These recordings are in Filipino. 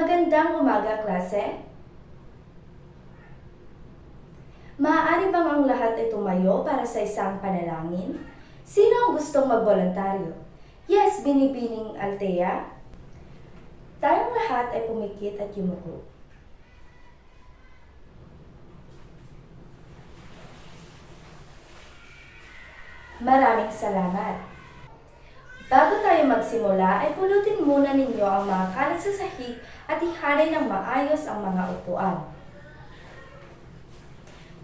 Magandang umaga, klase. Maaari bang ang lahat ay tumayo para sa isang panalangin? Sino ang gustong magboluntaryo? Yes, binibining Altea. Tayong lahat ay pumikit at yumuko. Maraming salamat. Bago tayo magsimula, ay pulutin muna ninyo ang mga kalat sa sahig at ihalay ng maayos ang mga upuan.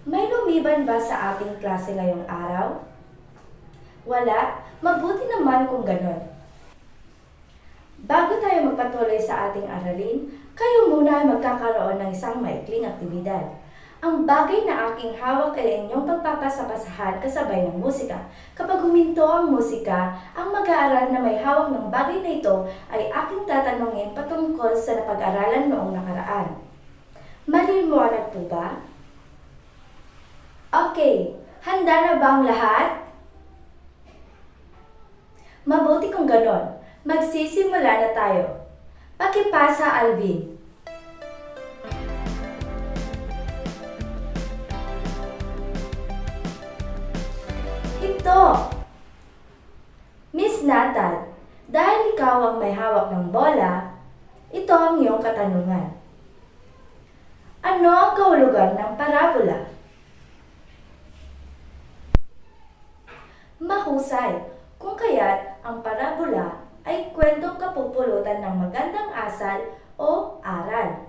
May lumiban ba sa ating klase ngayong araw? Wala? Mabuti naman kung ganon. Bago tayo magpatuloy sa ating aralin, kayo muna ay magkakaroon ng isang maikling aktibidad. Ang bagay na aking hawak ay inyong pagpapasapasahan kasabay ng musika. Kapag huminto ang musika, ang mag-aaral na may hawak ng bagay na ito ay aking tatanungin patungkol sa napag-aralan noong nakaraan. Maliliwanag po ba? Okay, handa na ba ang lahat? Mabuti kung ganon. Magsisimula na tayo. Pakipasa, Alvin. Dahil ikaw ang may hawak ng bola, ito ang iyong katanungan. Ano ang kahulugan ng parabola? Mahusay, kung kaya't ang parabola ay kwentong kapupulutan ng magandang asal o aral.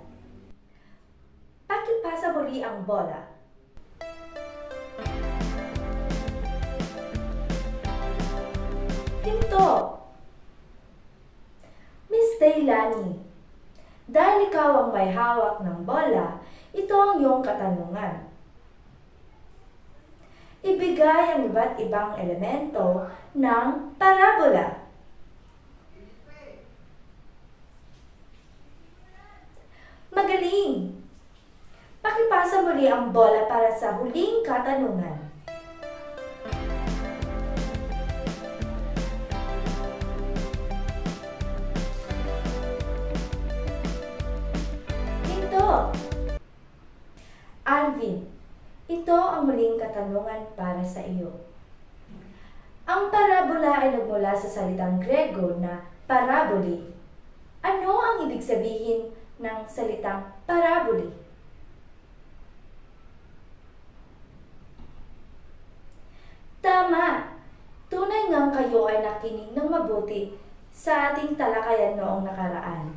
Pakipasa muli ang bola. Pinto. Miss Dailani, dahil ikaw ang may hawak ng bola, ito ang iyong katanungan. Ibigay ang iba't ibang elemento ng parabola. Magaling! Pakipasa muli ang bola para sa huling katanungan. Ito ang muling katanungan para sa iyo. Ang parabola ay nagmula sa salitang Grego na paraboli. Ano ang ibig sabihin ng salitang paraboli? Tama! Tunay ngang kayo ay nakinig ng mabuti sa ating talakayan noong nakaraan.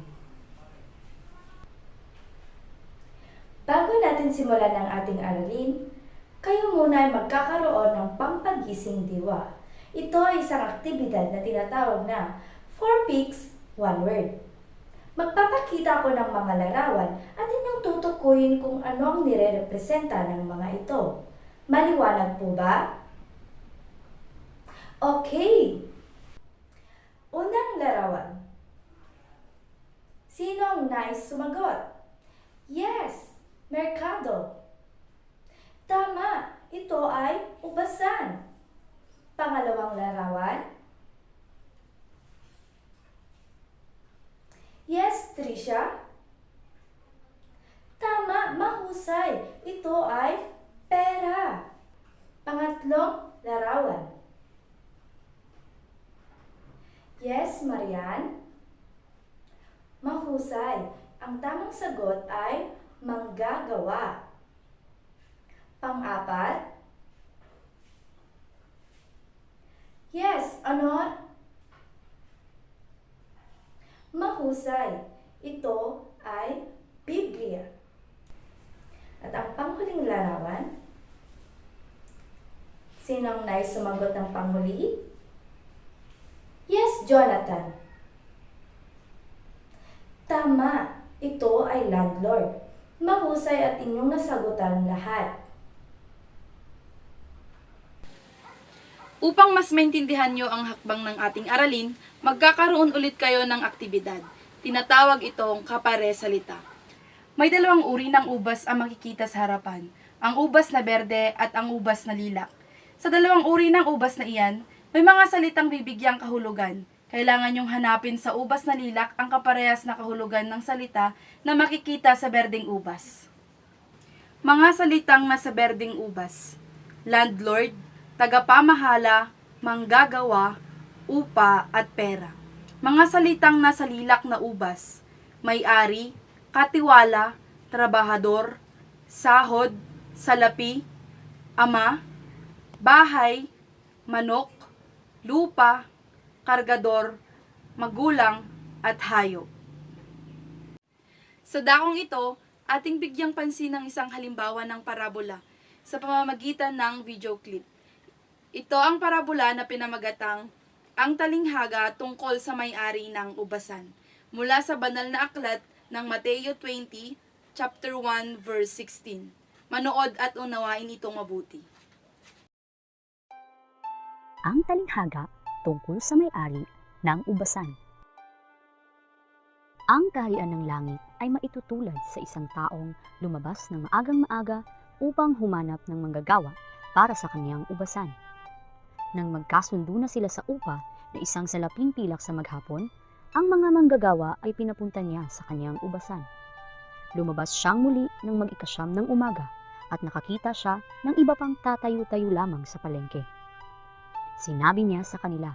Bago natin simulan ang ating aralin, kayo muna ay magkakaroon ng pampagising diwa. Ito ay isang aktibidad na tinatawag na 4 peaks, 1 word. Magpapakita ako ng mga larawan at inyong tutukuyin kung ano ang nire-representa ng mga ito. Maliwanag po ba? Okay. Unang larawan. Sino ang nais sumagot? Yes, merkado. Tama, ito ay ubasan. Pangalawang larawan. Yes, Trisha. Tama, mahusay. Ito ay pera. Pangatlong larawan. Yes, Marian. Mahusay. Ang tamang sagot ay manggagawa. Pang-apat. Yes, Honor. Mahusay. Ito ay Biblia. At ang panghuling larawan. Sinong nais sumagot ng panghuli? Yes, Jonathan. Tama, ito ay landlord. Mahusay at inyong nasagutan lahat. Upang mas maintindihan nyo ang hakbang ng ating aralin, magkakaroon ulit kayo ng aktibidad. Tinatawag itong kapare salita. May dalawang uri ng ubas ang makikita sa harapan. Ang ubas na berde at ang ubas na lilak. Sa dalawang uri ng ubas na iyan, may mga salitang bibigyang kahulugan. Kailangan nyong hanapin sa ubas na lilak ang kaparehas na kahulugan ng salita na makikita sa berdeng ubas. Mga salitang nasa berdeng ubas. Landlord, tagapamahala, manggagawa, upa at pera. Mga salitang nasa lilak na ubas. May-ari, katiwala, trabahador, sahod, salapi, ama, bahay, manok, lupa, kargador, magulang, at hayop. Sa dakong ito, ating bigyang pansin ng isang halimbawa ng parabola sa pamamagitan ng video clip. Ito ang parabola na pinamagatang ang talinghaga tungkol sa may-ari ng ubasan mula sa banal na aklat ng Mateo 20, chapter 1, verse 16. Manood at unawain ito mabuti. ang talinghaga tungkol sa may-ari ng ubasan. Ang kaharian ng langit ay maitutulad sa isang taong lumabas ng maagang maaga upang humanap ng manggagawa para sa kanyang ubasan. Nang magkasundo na sila sa upa na isang salaping pilak sa maghapon, ang mga manggagawa ay pinapunta niya sa kanyang ubasan. Lumabas siyang muli ng mag-ikasyam ng umaga at nakakita siya ng iba pang tatayo-tayo lamang sa palengke. Sinabi niya sa kanila,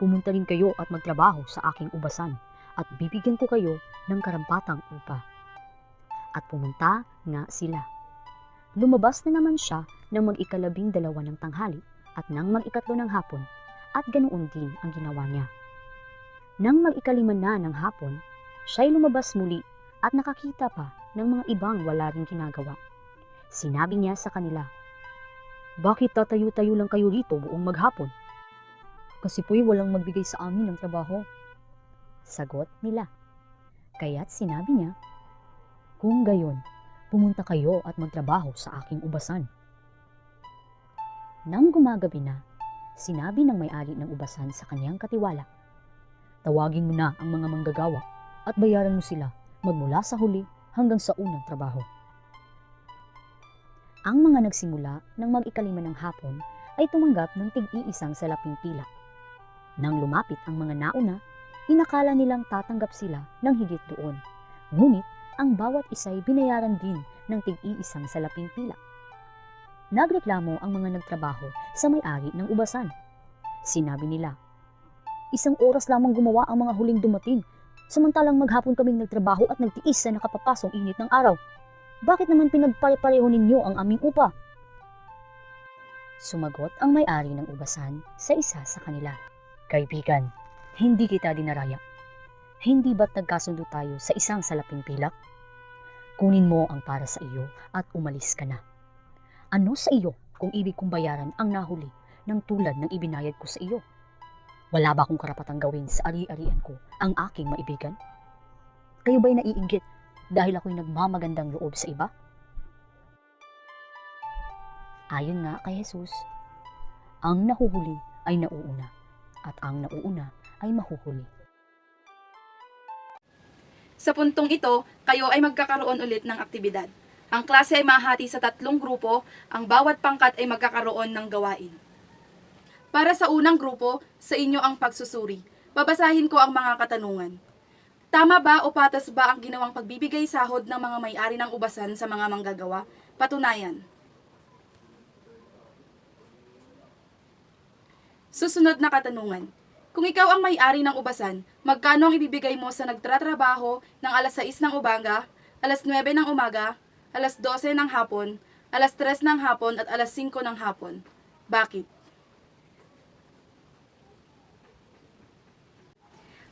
Pumunta rin kayo at magtrabaho sa aking ubasan at bibigyan ko kayo ng karampatang upa. At pumunta nga sila. Lumabas na naman siya ng mag-ikalabing dalawa ng tanghali at nang mag-ikatlo ng hapon at ganoon din ang ginawa niya. Nang mag-ikalima na ng hapon, siya'y lumabas muli at nakakita pa ng mga ibang wala ring ginagawa. Sinabi niya sa kanila, bakit tatayo-tayo lang kayo rito buong maghapon? Kasi po'y walang magbigay sa amin ng trabaho. Sagot nila. Kaya't sinabi niya, Kung gayon, pumunta kayo at magtrabaho sa aking ubasan. Nang gumagabi na, sinabi ng may-ari ng ubasan sa kanyang katiwala, Tawagin mo na ang mga manggagawa at bayaran mo sila magmula sa huli hanggang sa unang trabaho. Ang mga nagsimula ng mag-ikalima ng hapon ay tumanggap ng tig-iisang salaping pila. Nang lumapit ang mga nauna, inakala nilang tatanggap sila ng higit doon. Ngunit ang bawat isa'y binayaran din ng tig-iisang salaping pila. Nagreklamo ang mga nagtrabaho sa may-ari ng ubasan. Sinabi nila, Isang oras lamang gumawa ang mga huling dumating, samantalang maghapon kaming nagtrabaho at nagtiis sa nakapapasong init ng araw. Bakit naman pinagpare-pareho ninyo ang aming upa? Sumagot ang may-ari ng ubasan sa isa sa kanila. Kaibigan, hindi kita dinaraya. Hindi ba't nagkasundo tayo sa isang salaping pilak? Kunin mo ang para sa iyo at umalis ka na. Ano sa iyo kung ibig kong bayaran ang nahuli ng tulad ng ibinayad ko sa iyo? Wala ba akong karapatang gawin sa ari-arian ko ang aking maibigan? Kayo ba'y naiinggit dahil ako'y nagmamagandang loob sa iba? Ayon nga kay Jesus, ang nahuhuli ay nauuna at ang nauuna ay mahuhuli. Sa puntong ito, kayo ay magkakaroon ulit ng aktibidad. Ang klase ay mahati sa tatlong grupo, ang bawat pangkat ay magkakaroon ng gawain. Para sa unang grupo, sa inyo ang pagsusuri. Babasahin ko ang mga katanungan. Tama ba o patas ba ang ginawang pagbibigay sahod ng mga may-ari ng ubasan sa mga manggagawa? Patunayan. Susunod na katanungan. Kung ikaw ang may-ari ng ubasan, magkano ang ibibigay mo sa nagtratrabaho ng alas 6 ng umaga, alas 9 ng umaga, alas 12 ng hapon, alas 3 ng hapon at alas 5 ng hapon? Bakit?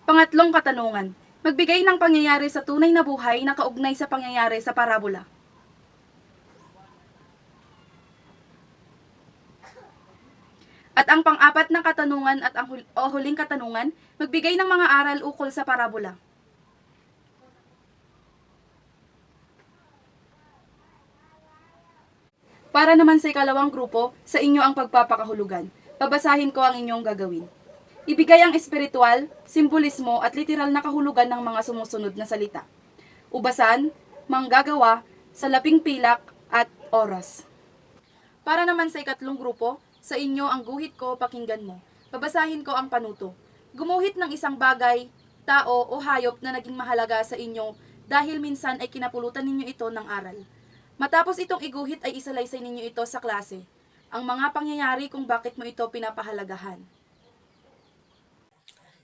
Pangatlong katanungan. Magbigay ng pangyayari sa tunay na buhay na kaugnay sa pangyayari sa parabola. At ang pang-apat na katanungan at ang hul- o huling katanungan, magbigay ng mga aral ukol sa parabola. Para naman sa ikalawang grupo, sa inyo ang pagpapakahulugan. Babasahin ko ang inyong gagawin. Ibigay ang espiritual, simbolismo at literal na kahulugan ng mga sumusunod na salita. Ubasan, manggagawa, salaping pilak, at oras. Para naman sa ikatlong grupo, sa inyo ang guhit ko, pakinggan mo. Babasahin ko ang panuto. Gumuhit ng isang bagay, tao o hayop na naging mahalaga sa inyo dahil minsan ay kinapulutan ninyo ito ng aral. Matapos itong iguhit ay isalaysay ninyo ito sa klase. Ang mga pangyayari kung bakit mo ito pinapahalagahan.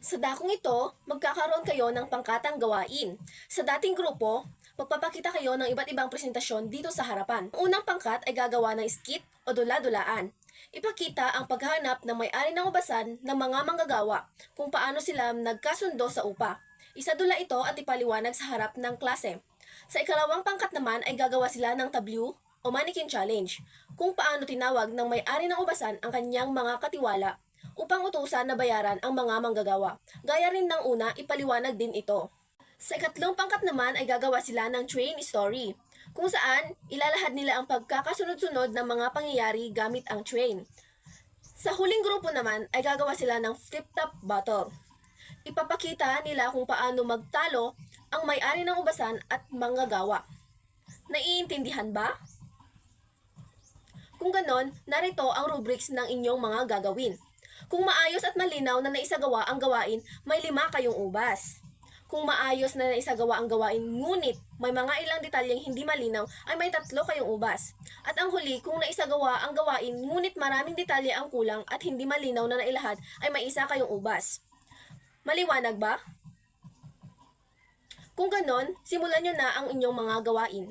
Sa dakong ito, magkakaroon kayo ng pangkatang gawain. Sa dating grupo, magpapakita kayo ng iba't ibang presentasyon dito sa harapan. Ang unang pangkat ay gagawa ng skit o dula-dulaan. Ipakita ang paghahanap ng may-ari ng ubasan ng mga manggagawa kung paano sila nagkasundo sa upa. Isadula ito at ipaliwanag sa harap ng klase. Sa ikalawang pangkat naman ay gagawa sila ng tableau o mannequin challenge kung paano tinawag ng may-ari ng ubasan ang kanyang mga katiwala upang utusan na bayaran ang mga manggagawa. Gaya rin ng una, ipaliwanag din ito. Sa ikatlong pangkat naman ay gagawa sila ng train story, kung saan ilalahad nila ang pagkakasunod-sunod ng mga pangyayari gamit ang train. Sa huling grupo naman ay gagawa sila ng flip-top battle. Ipapakita nila kung paano magtalo ang may-ari ng ubasan at manggagawa. Naiintindihan ba? Kung ganon, narito ang rubrics ng inyong mga gagawin. Kung maayos at malinaw na naisagawa ang gawain, may lima kayong ubas. Kung maayos na naisagawa ang gawain, ngunit may mga ilang detalyeng hindi malinaw, ay may tatlo kayong ubas. At ang huli, kung naisagawa ang gawain, ngunit maraming detalye ang kulang at hindi malinaw na nailahad, ay may isa kayong ubas. Maliwanag ba? Kung ganon, simulan nyo na ang inyong mga gawain.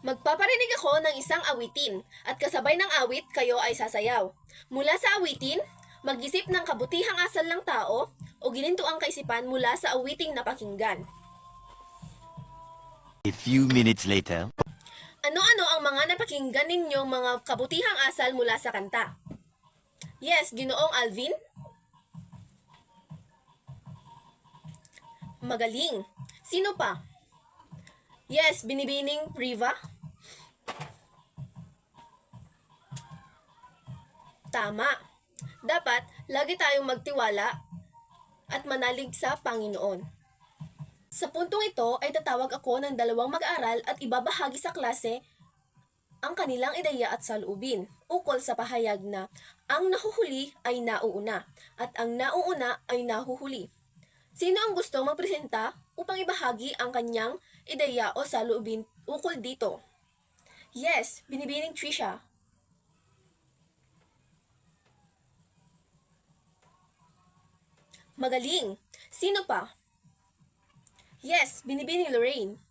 Magpaparinig ako ng isang awitin at kasabay ng awit kayo ay sasayaw. Mula sa awitin, mag-isip ng kabutihang asal ng tao o gininto ang kaisipan mula sa awiting napakinggan. A few minutes later. Ano-ano ang mga napakinggan ninyong mga kabutihang asal mula sa kanta? Yes, Ginoong Alvin? Magaling. Sino pa? Yes, Binibining Riva? Tama. Dapat lagi tayong magtiwala at manalig sa Panginoon. Sa puntong ito ay tatawag ako ng dalawang mag-aaral at ibabahagi sa klase ang kanilang ideya at saloobin ukol sa pahayag na ang nahuhuli ay nauuna at ang nauuna ay nahuhuli. Sino ang gustong magpresenta upang ibahagi ang kanyang ideya o saloobin ukol dito? Yes, binibining Trisha. Magaling. Sino pa? Yes, binibining Lorraine.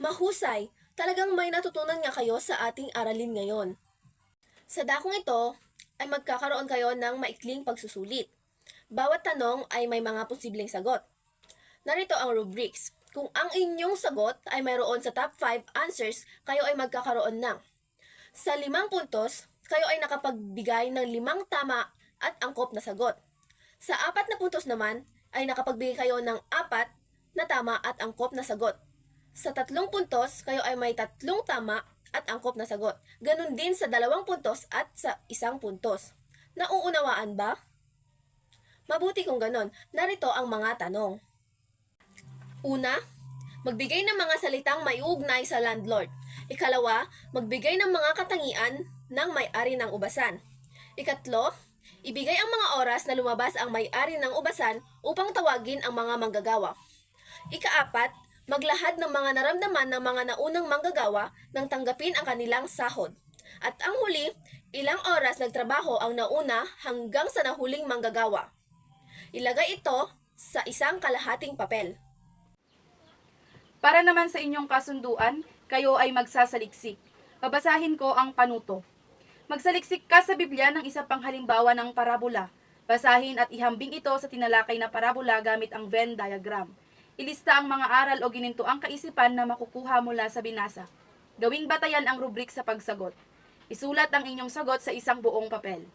Mahusay, talagang may natutunan nga kayo sa ating aralin ngayon. Sa dakong ito ay magkakaroon kayo ng maikling pagsusulit. Bawat tanong ay may mga posibleng sagot. Narito ang rubrics. Kung ang inyong sagot ay mayroon sa top 5 answers, kayo ay magkakaroon ng sa limang puntos, kayo ay nakapagbigay ng limang tama at angkop na sagot. Sa apat na puntos naman, ay nakapagbigay kayo ng apat na tama at angkop na sagot. Sa tatlong puntos, kayo ay may tatlong tama at angkop na sagot. Ganon din sa dalawang puntos at sa isang puntos. Nauunawaan ba? Mabuti kung ganon. Narito ang mga tanong. Una, magbigay ng mga salitang may ugnay sa landlord. Ikalawa, magbigay ng mga katangian ng may-ari ng ubasan. Ikatlo, ibigay ang mga oras na lumabas ang may-ari ng ubasan upang tawagin ang mga manggagawa. Ikaapat, maglahad ng mga naramdaman ng mga naunang manggagawa nang tanggapin ang kanilang sahod. At ang huli, ilang oras nagtrabaho ang nauna hanggang sa nahuling manggagawa. Ilagay ito sa isang kalahating papel. Para naman sa inyong kasunduan, kayo ay magsasaliksik. Babasahin ko ang panuto. Magsaliksik ka sa Biblia ng isa pang halimbawa ng parabola. Basahin at ihambing ito sa tinalakay na parabola gamit ang Venn diagram. Ilista ang mga aral o gininto ang kaisipan na makukuha mula sa binasa. Gawing batayan ang rubrik sa pagsagot. Isulat ang inyong sagot sa isang buong papel.